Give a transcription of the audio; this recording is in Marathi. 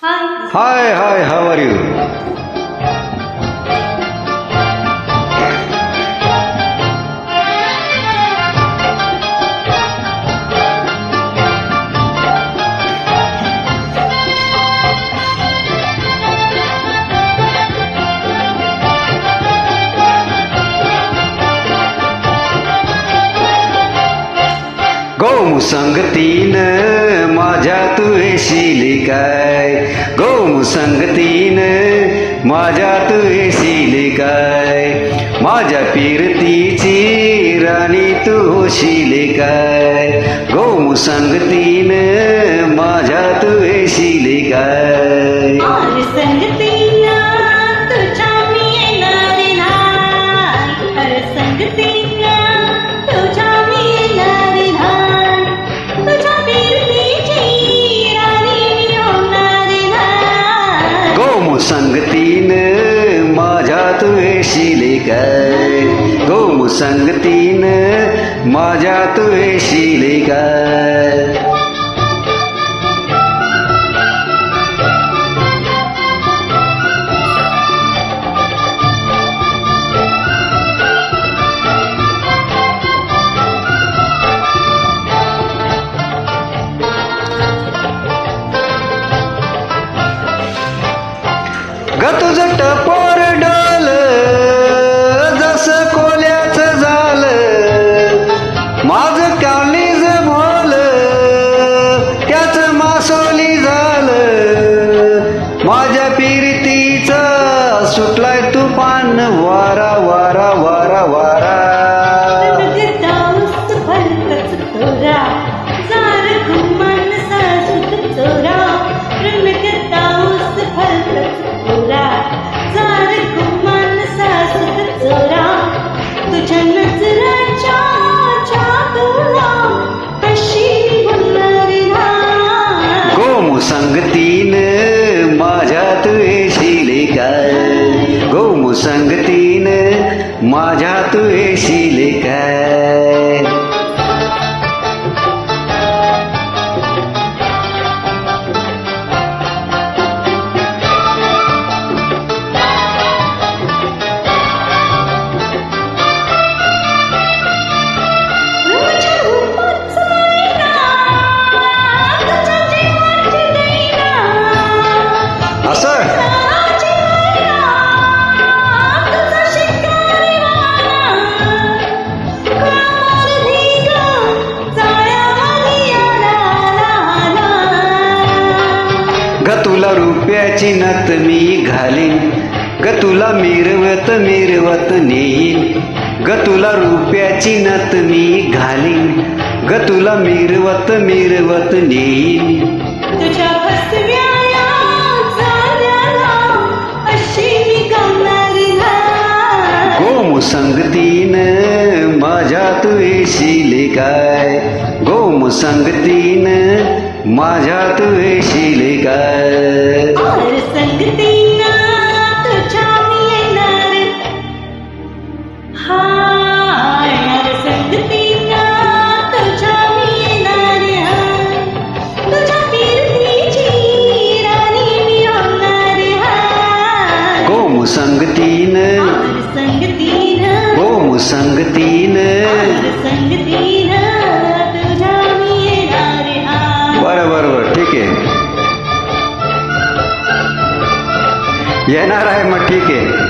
Hi. Hi, hi, how are you? गौ संगतीन माझ्या तू येशील काय? गौ संगतीन माझ्या तू येशील काय? माझ्या पिरतीची राणी तू होशील काय? गौ संगतीन संगतीन माझ्या तू येशील काय झालं सुटलाय तुफान. वारा वारा वारा वारा. रणगताऊस संगतीन माझ्या तू येशील काय? रुपयाची नत मी घालीन. ग तुला मिरवत मिरवत नेईन. ग तुला रुपयाची नत मी घालीन. ग तुला मिरवत मिरवत नेईन. तुझ्या. गोमू संगतीन माझ्यात येशील काय? गोमू संगतीन माझ्यात येशील काय? और संगतीला तुझ्या येणार आहे मग ठीक आहे.